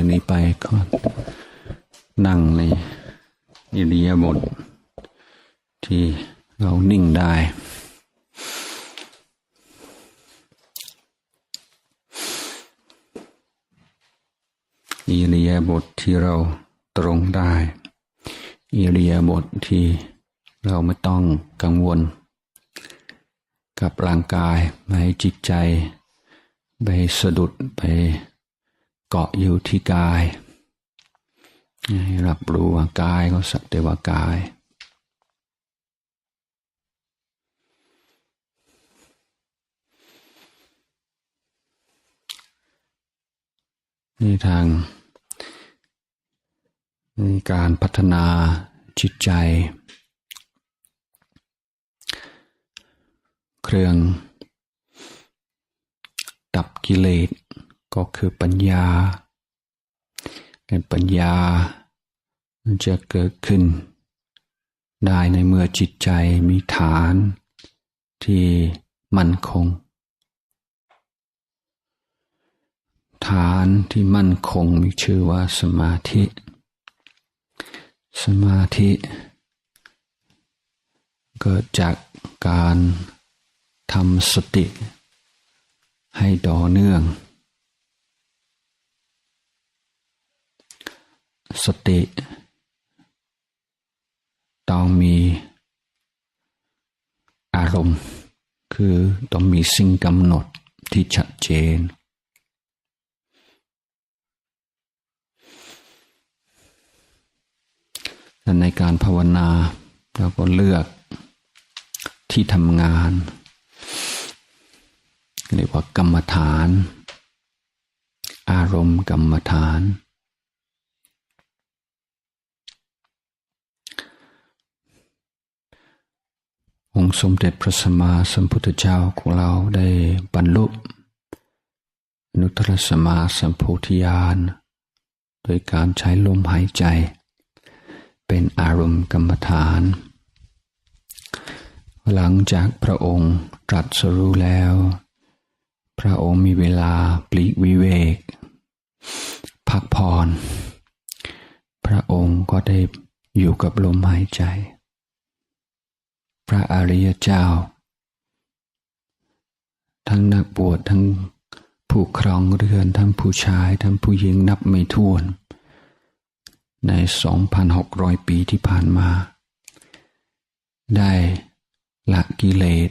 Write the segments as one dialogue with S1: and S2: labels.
S1: าต่อจากนี้ไปก็นั่งในอิริยาบถที่เรานิ่งได้ อิริยาบถทที่เราตรงได้ อิริยาบถทที่เราไม่ต้องกังวล กับร่างกายไม่ให้จิตใจ ไปสะดุดไป เกาะอยู่ที่กายห้รับรู้ว่ากายก็สักแต่ว่ากายนี่ทางในการพัฒนาจิตใจ เครื่องดับกิเลส ก็คือปัญญาและปัญญาจะเกิดขึ้น ได้ในเมื่อจิตใจมีฐานที่มั่นคง ฐานที่มั่นคงมีชื่อว่าสมาธิ สมาธิ เกิดจากการทำสติให้ต่อเนื่อง สติ ต้องมีอารมณ์ คือต้องมีสิ่งกำหนดที่ชัดเจน และในการภาวนาเราก็เลือกที่ทำงานเรียกว่ากรรมฐาน อารมณ์กรรมฐาน องค์สมเด็จพระสัมมาสัมพุทธเจ้าของเราได้บรรลุนุตรสมมาสัมโพธิญาณโดยการใช้ลมหายใจ เป็นอารมณ์กรรมฐาน หลังจากพระองค์ตรัสรู้แล้ว พระองค์มีเวลาปลีกวิเวก พักผ่อน พระองค์ก็ได้อยู่กับลมหายใจ พระอริยเจ้า ทั้งนักบวชทั้งผู้ครองเรือน ทั้งผู้ชาย ทั้งผู้หญิงนับไม่ถ้วน ใน 2,600 ปีที่ผ่านมา ได้ละกิเลส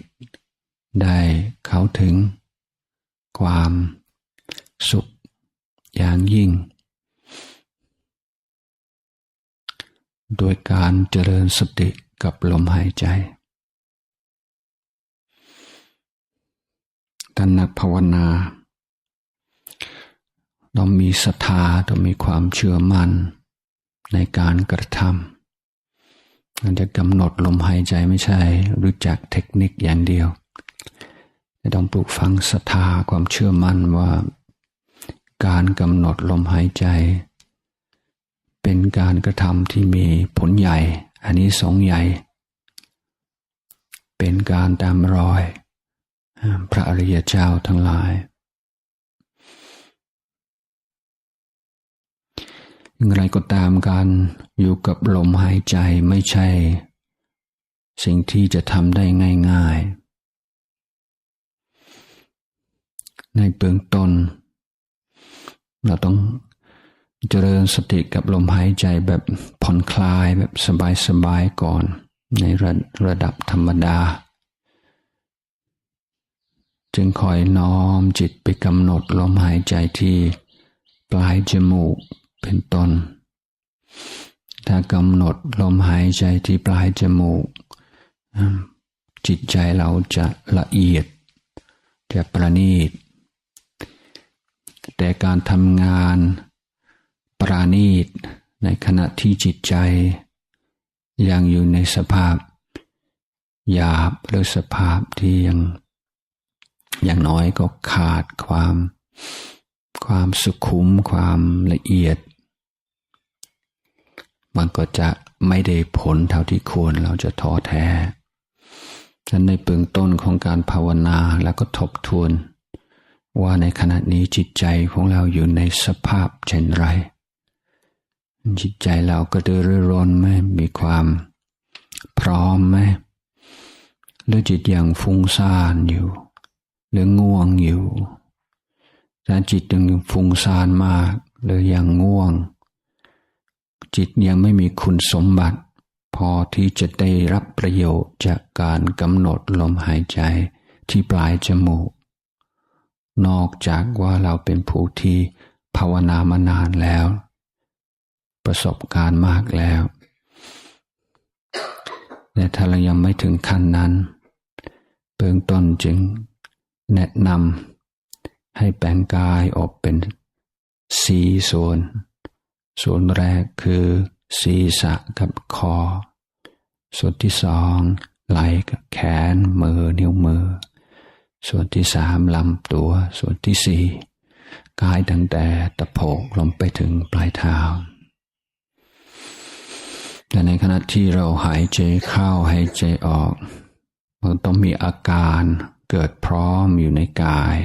S1: ได้เข้าถึง ความสุขอย่างยิ่ง โดยการเจริญสติกับลมหายใจ ท่านนักภาวนา ต้องมีศรัทธาต้องมีความเชื่อมั่นในการกระทำมันจะกำหนดลมหายใจไม่ใช่ รู้จักเทคนิคอย่างเดียวแต่ต้องปลูกฝังศรัทธาความเชื่อมั่นว่าการกำหนดลมหายใจ เป็นการกระทำที่มีผลใหญ่ อันนี้สองใหญ่ เป็นการตามรอย พระอริยเจ้าทั้งหลายอย่างไรก็ตามการอยู่กับลมหายใจไม่ใช่ สิ่งที่จะทำได้ง่ายๆ ในเบื้องต้น เราต้องเจริญสติกับลมหายใจแบบผ่อนคลายแบบสบายๆก่อน ในระระดับธรรมดา จึงคอยน้อมจิตไปกำหนดลมหายใจที่ปลายจมูกเป็นต้น ถ้ากำหนดลมหายใจที่ปลายจมูก จิตใจเราจะละเอียด จะประณีต แต่การทำงานปราณีตในขณะที่จิตใจ ยังอยู่ในสภาพหยาบหรือสภาพที่ยัง อย่างน้อยก็ขาดความ ความสุขุมความละเอียด มันก็จะไม่ได้ผลเท่าที่ควรเราจะท้อแท้ฉะนั้นในเบื้องต้นของการภาวนาแล้วก็ทบทวน ว่าในขณะนี้จิตใจของเราอยู่ในสภาพเช่นไร จิตใจเราก็เดือดร้อนไหมมีความพร้อมไหมหรือจิตยังฟุ้งซ่านอยู่ หรือง่วงอยู่ถ้าจิตยังฟุ้งซ่านมาก หรือยังง่วง จิตยังไม่มีคุณสมบัติ พอที่จะได้รับประโยชน์จากการกำหนดลมหายใจที่ปลายจมูก นอกจากว่าเราเป็นผู้ที่ภาวนามานานแล้ว ประสบการณ์มากแล้วแต่ถ้าเรายังไม่ถึงขั้นนั้น เบื้องต้นจึง แนะนำให้แบ่งกายออกเป็นสีส่วน ส่วนแรกคือศีรษะกับคอ ส่วนที่สองไหล่กับแขนมือนิ้วมือ ส่วนที่สามลำตัว ส่วนที่สี่กายตั้งแต่ตะโพกลงไปถึงปลายเท้าแต่ในขณะที่เราหายใจเข้าหายใจออก มันต้องมีอาการ เกิดพร้อมอยู่ในกาย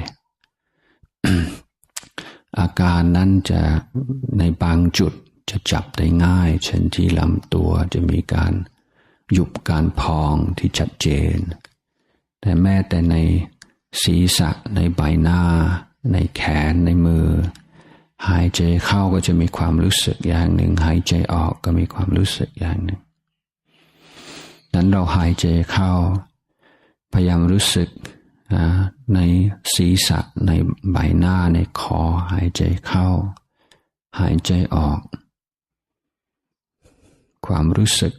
S1: อาการนั้นจะในบางจุดจะจับได้ง่าย เช่นที่ลำตัวจะมีการหยุบการพองที่ชัดเจน แต่แม้แต่ในศีรษะในใบหน้า ในแขนในมือ หายใจเข้าก็จะมีความรู้สึกอย่างหนึ่ง หายใจออกก็มีความรู้สึกอย่างหนึ่ง นั้นเราหายใจเข้า พยายามรู้สึก ในศีรษะในใบหน้าในคอหายใจเข้า หายใจออก ความรู้สึก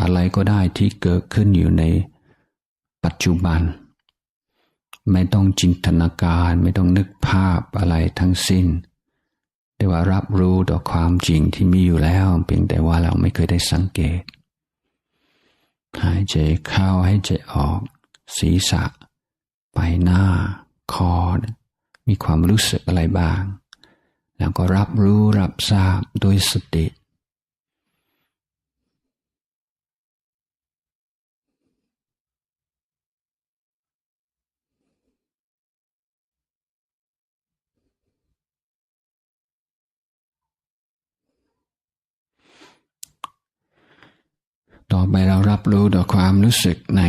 S1: อะไรก็ได้ที่เกิดขึ้นอยู่ในปัจจุบัน ไม่ต้องจินตนาการไม่ต้องนึกภาพอะไรทั้งสิ้นเรียกว่ารับรู้ต่อความจริงที่มีอยู่แล้ว เพียงแต่ว่าเราไม่เคยได้สังเกต หายใจเข้าให้ใจออก ศีรษะ ไปหน้าคอ มีความรู้สึกอะไรบ้าง แล้วก็รับรู้รับทราบโดยสติต่อไปเรารับรู้ต่อความรู้สึกใน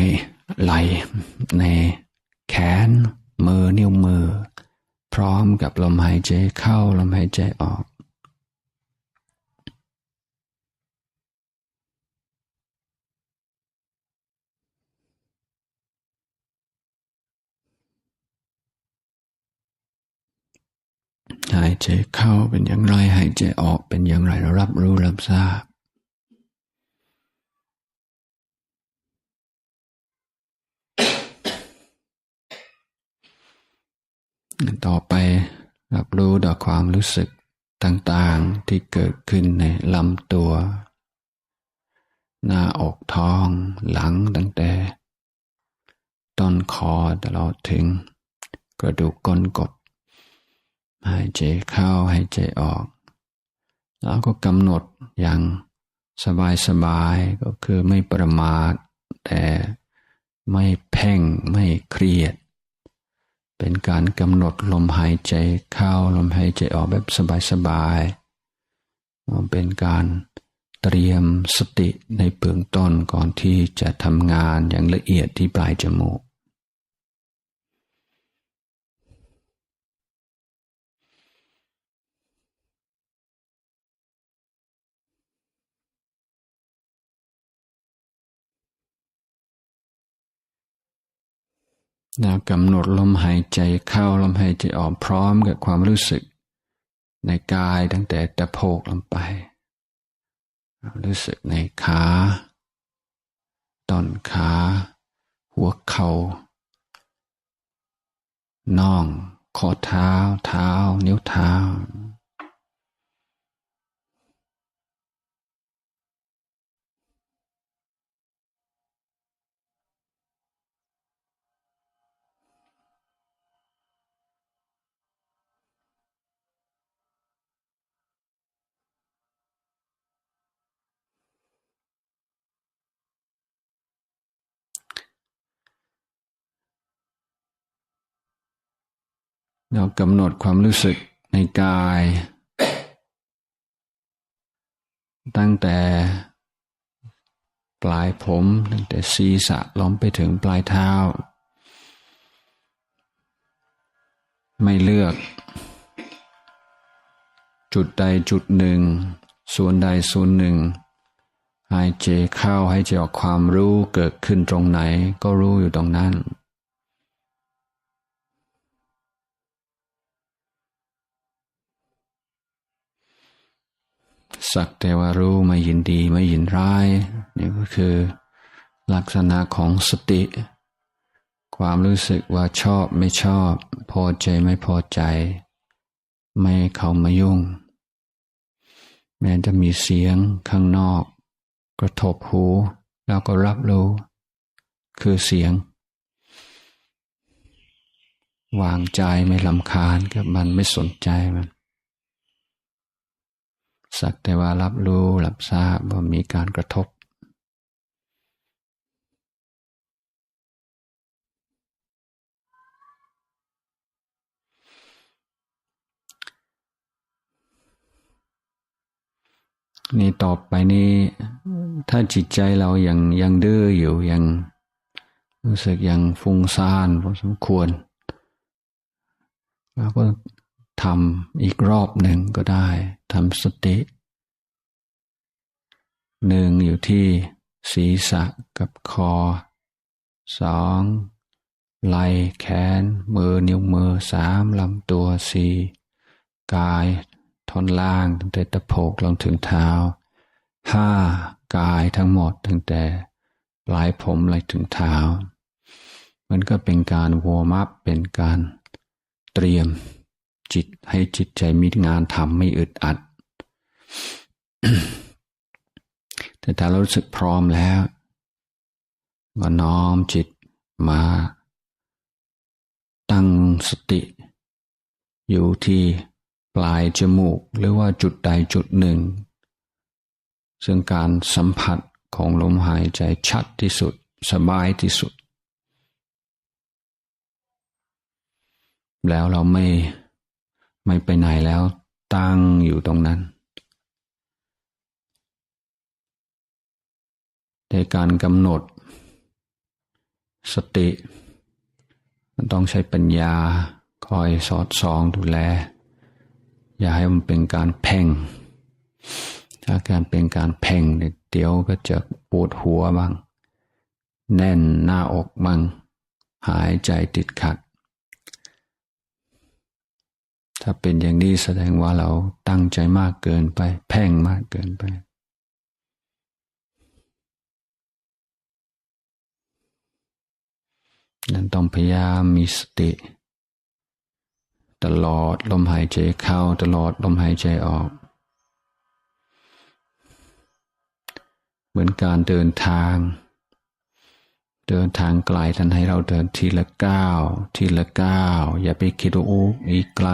S1: ไหลใน ขน มือนิ้วมือ พร้อมกับลมหายใจเข้าลมหายใจออก หายใจเข้าเป็นอย่างไรหายใจออกเป็นอย่างไรเรารับรู้รับทราบ ต่อไปรับรู้ต่อความรู้สึกต่างๆที่เกิดขึ้นในลำตัว หน้าอกท้องหลังตั้งแต่ ต้นคอตลอดถึง กระดูกก้นกบ หายใจเข้าหายใจออก แล้วก็กำหนดอย่างสบายๆก็คือไม่ประมาทแต่ไม่เพ่งไม่เครียด เป็นการกำหนดลมหายใจเข้าลมหายใจออกแบบสบายๆเป็นการเตรียมสติในเบื้องต้นก่อนที่จะทำงานอย่างละเอียดที่ปลายจมูก นะกำหนดลมหายใจเข้าลมหายใจออกพร้อมกับความรู้สึก ในกายตั้งแต่ตะโพกลงไป รู้สึกในขาต้นขา หัวเขา่าน่อง ข้อเท้า เท้า นิ้วเท้า เรากำหนดความรู้สึกในกาย ตั้งแต่ปลายผม ตั้งแต่ศีรษะล้อมไปถึงปลายเท้า ไม่เลือก จุดใดจุดหนึ่ง ส่วนใดส่วนหนึ่งหายใจเข้าให้ใจออกความรู้เกิดขึ้นตรงไหนก็รู้อยู่ตรงนั้น สักแต่ว่ารู้ไม่ยินดีไม่ยินร้ายนี่ก็คือ ลักษณะของสติ ความรู้สึกว่าชอบไม่ชอบ พอใจไม่พอใจ ไม่เข้ามายุ่ง แม้จะมีเสียงข้างนอก กระทบหูแล้วก็รับรู้ คือเสียง วางใจไม่ลำคาญกับมันไม่สนใจมัน สักแต่ว่ารับรู้รับทราบว่ามีการกระทบ นี่ต่อไปนี้ ถ้าจิตใจเรายังยังดื้ออยู่ยังรู้สึกยังฟุ้งซ่านพอสมควรเราก็ทำอีกรอบหนึ่งก็ได้ ทำสติหนึ่งอยู่ที่ศีรษะกับคอสองไหล่แขน มือนิ้วมือสามลำตัวสี่กายท่อนล่างตั้งแต่ตะโพกลงถึงเท้าห้ากายทั้งหมดตั้งแต่ปลายผมเลยถึงเท้า มันก็เป็นการวอร์มัพเป็นการเตรียมจิตให้จิตใจมีงานทำไม่อึดอัด แต่ถ้าเรารู้สึกพร้อมแล้วก็น้อมจิตมา ตั้งสติ อยู่ที่ปลายจมูกหรือว่าจุดใดจุดหนึ่ง ซึ่งการสัมผัสของลมหายใจชัดที่สุดสบายที่สุด แล้วเราไม่ไม่ไปไหนแล้วตั้งอยู่ตรงนั้น ในการกำหนด สติ มันต้องใช้ปัญญาคอยสอดส่องดูแล อย่าให้มันเป็นการเพ่ง ถ้าการเป็นการเพ่งเดี๋ยวก็จะปวดหัวบ้าง แน่นหน้าอกบ้าง หายใจติดขัด ถ้าเป็นอย่างนี้แสดงว่าเราตั้งใจมากเกินไป แพ่งมากเกินไป นั้นต้องพยายามมีสติ ตลอดลมหายใจเข้าตลอดลมหายใจออก เหมือนการเดินทาง เดินทางไกลท่านให้เราเดินทีละก้าวทีละก้าวอย่าไปคิดว่าโอ้อีกไกล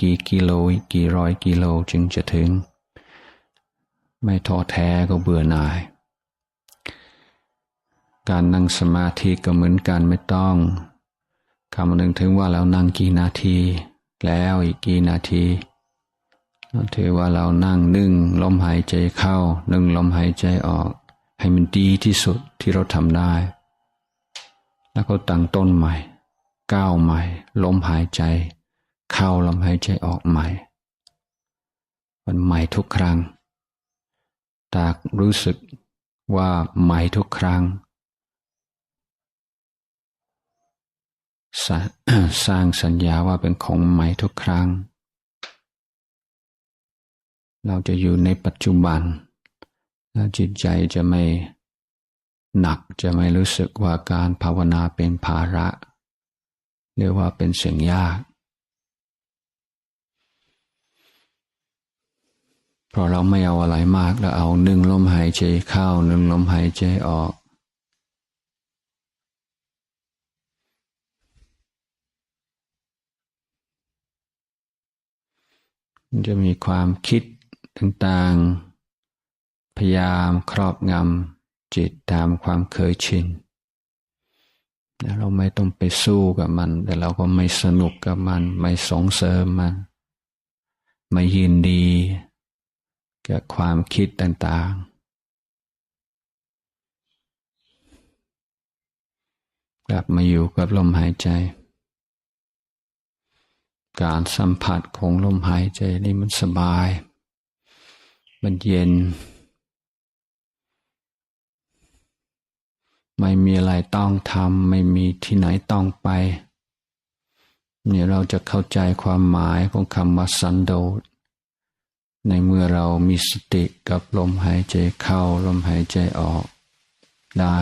S1: กี่กิโลกี่ร้อยกิโลจึงจะถึง ไม่ท้อแท้ก็เบื่อหน่าย การนั่งสมาธิก็เหมือนกันไม่ต้องคำนึงถึงว่าเรานั่งกี่นาที แล้วอีกกี่นาทีถือว่าเรานั่งนึ่งลมหายใจเข้า นึ่งลมหายใจออก ให้มันดีที่สุดที่เราทำได้ แล้วก็ตั้งต้นใหม่ ก้าวใหม่ ลมหายใจ เข้าลมหายใจออกใหม่ มันใหม่ทุกครั้งตากรู้สึกว่าใหม่ทุกครั้ง สร้างสัญญาว่าเป็นของใหม่ทุกครั้ง เราจะอยู่ในปัจจุบัน แล้วจิตใจจะไม่หนักจะไม่รู้สึกว่าการภาวนาเป็นภาระหรือว่าเป็นสิ่งยาก เพราะเราไม่เอาอะไรมากแล้วเอาหนึ่งลมหายใจเข้าหนึ่งลมหายใจออก จะมีความคิดต่างๆ พยายามครอบงำจิตตามความเคยชินเราไม่ต้องไปสู้กับมัน แต่เราก็ไม่สนุกกับมัน ไม่ส่งเสริมมัน ไม่ยินดีกับความคิดต่างๆ กลับมาอยู่กับลมหายใจ การสัมผัสของลมหายใจนี่มันสบาย มันเย็น ไม่มีอะไรต้องทำ ไม่มีที่ไหนต้องไป เนี่ยเราจะเข้าใจความหมายของคำว่าสันโดษ ในเมื่อเรามีสติกับลมหายใจเข้า ลมหายใจออกได้